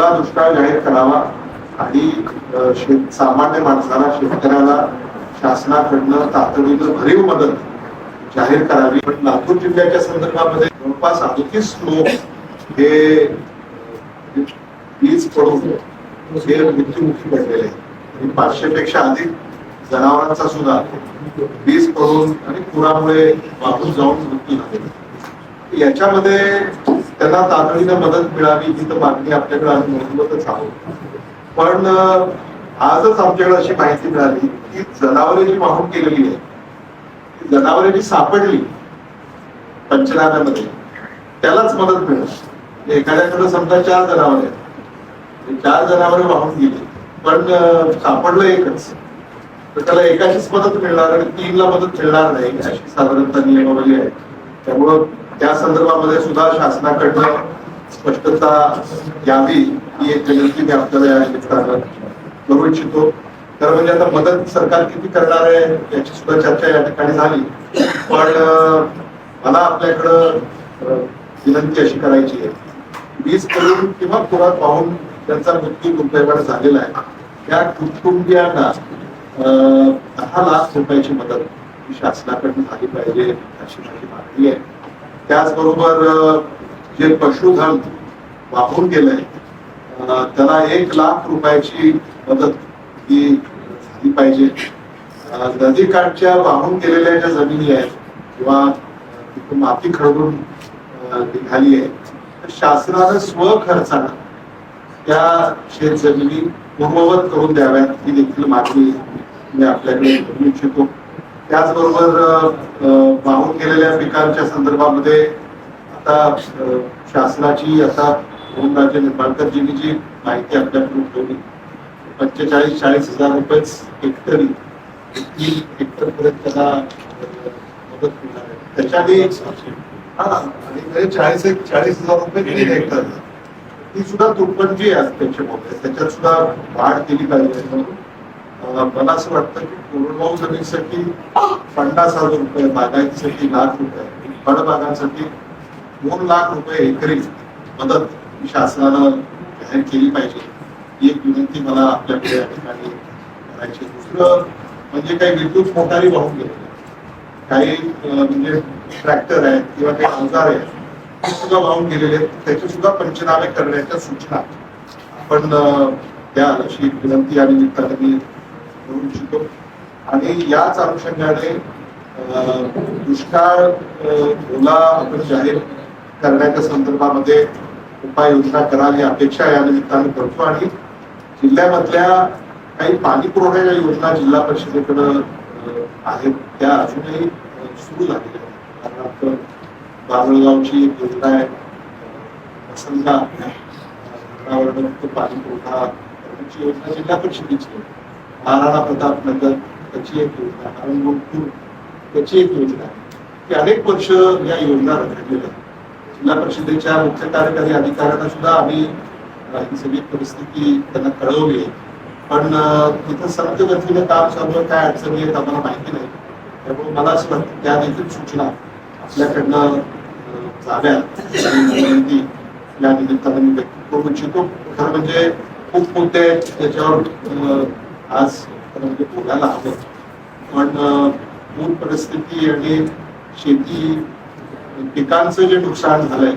ओला दुष्काळ जाहीर करावा आणि शेत सामान्य माणसाला शेतकऱ्याला शासनाकडनं तातडीनं भरीव मदत जाहीर करावी. पण लातूर जिल्ह्याच्या संदर्भामध्ये जवळपास अडतीस लोक हे वीज पडून हे मृत्यूमुखी पडलेले आणि पाचशे पेक्षा अधिक जनावरांचा सुद्धा वीज पडून आणि पुरामुळे वाहून जाऊन मृत्यू झालेला याच्यामध्ये त्यांना तातडीनं मदत मिळावी ही तर मागणी आपल्याकडे आम्ही नोंदवतच आहोत. पण आजच आमच्याकडे अशी माहिती मिळाली की जनावरे जी वाहून गेलेली आहे. जनावरे जी सापडली पंचनाम्यामध्ये. त्यालाच मदत मिळेल. म्हणजे एखाद्याकडे समजा चार जनावरे आहेत. चार जनावरे वाहून गेली. पण सापडलं एकच. तर त्याला एकाचीच मदत मिळणार आणि तीनला मदत मिळणार नाही अशी साधारणतः नियमावली आहे. त्यामुळं त्या संदर्भामध्ये सुद्धा शासनाकडनं स्पष्टता यावी ही एक विनंती मी आपल्याला या निमित्तानं करू इच्छितो. तर म्हणजे आता मदत सरकार किती करणार आहे याची सुद्धा चर्चा या ठिकाणी झाली. पण मला आपल्याकडं विनंती अशी करायची आहे. वीज करून किंवा पुरात पाहून त्यांचा मृत्यू दुर्दैवाने झालेला आहे. त्या कुटुंबियांना अं, दहा लाख रुपयाची मदत शासनाकडून झाली पाहिजे अशी माझी मागणी आहे. त्याचबरोबर जे पशुधन वापरून गेलंय त्याला एक लाख रुपयाची मदत ही झाली पाहिजे. नदीकाठच्या वाहून गेलेल्या ज्या जमिनी आहेत किंवा तिथून माती खळून निघाली आहे तर शासनानं स्वखर्चानं त्या शेतजमिनी पूर्ववत करून द्याव्यात ही देखील मागणी मी आपल्याकडे करू इच्छितो. त्याचबरोबर वाहून गेलेल्या पिकांच्या संदर्भामध्ये आता शासनाची आता राज्य निर्माणकरजींनी जी माहिती आपल्याकडून ठेवली पंचेचाळीस चाळीस हजार रुपयेच हेक्टरी तीन हेक्टर पर्यंत त्याला मदत मिळणार आहे. त्याच्याने हा चाळीस एक चाळीस हजार रुपये तीन हेक्टर. ती सुद्धा दुप्पट जी आहे त्याच्यामध्ये त्याच्यात सुद्धा वाढ केली पाहिजे. म्हणून मला असं वाटतं की कोरडवाहू जमिनीसाठी पन्नास हजार रुपये बागायतीसाठी लाख रुपये फळबागांसाठी दोन लाख रुपये एकरी मदत शासनाला शासनानं जाहीर केली पाहिजे. ही एक विनंती मला आपल्याकडे या ठिकाणी करायची दुसरं म्हणजे काही विद्युत मोटारी वाहून गेले काही म्हणजे ट्रॅक्टर आहेत किंवा काही अवजार आहेत ते सुद्धा वाहून गेलेले आहेत. त्याचे सुद्धा पंचनामे करण्याच्या सूचना. आपण अं, द्याल अशी विनंती या निमित्ताने घेऊ इच्छितो. आणि याच अनुषंगाने अं, दुष्काळ ओला आपण जाहीर करण्याच्या संदर्भामध्ये उपाययोजना करावी अपेक्षा या निमित्ताने करतो. आणि जिल्ह्यामधल्या काही पाणी पुरवठ्याच्या योजना जिल्हा परिषदेकडं आहेत. त्या अजूनही सुरू झालेल्या आहेत. उदाहरणार्थ बाबळगावची एक योजना आहे. वसंता पाणी पुरवठा करण्याची योजना जिल्हा परिषदेची आहे. महाराणा प्रताप नगर त्याची एक योजना हरणगोपूर त्याची एक योजना. की अनेक वर्ष या योजना रखडलेल्या आहेत. जिल्हा परिषदेच्या मुख्य कार्यकारी अधिकाऱ्यांना सुद्धा आम्ही ही सगळी परिस्थिती त्यांना कळवली आहे. पण तिथं सत्य गतीने काम चालू आहे काय अडचणी आहेत आम्हाला माहिती नाही. त्यामुळे मला असं वाटतं त्या देखील सूचना आपल्याकडनं जाव्या जाव्यात विनंती या निमित्तानं मी व्यक्त करू इच्छितो खरं म्हणजे खूप मुद्दे त्याच्यावर आज खरं म्हणजे बोलायला हवं पण अं, पूर परिस्थिती आणि शेती पिकांचं जे नुकसान झालंय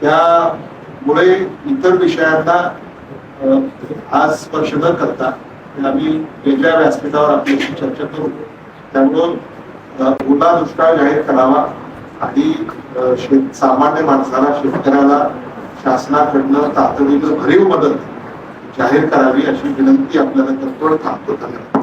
त्यामुळे इतर विषयांना आज स्पर्श न करता आम्ही वेगळ्या व्यासपीठावर आपल्याशी चर्चा करू. त्यामुळं ओला दुष्काळ जाहीर करावा आणि शेत सामान्य माणसाला शेतकऱ्याला शासनाकडनं तातडीनं भरीव मदत जाहीर करावी अशी विनंती आपल्याला करतो थांबतो. धन्यवाद.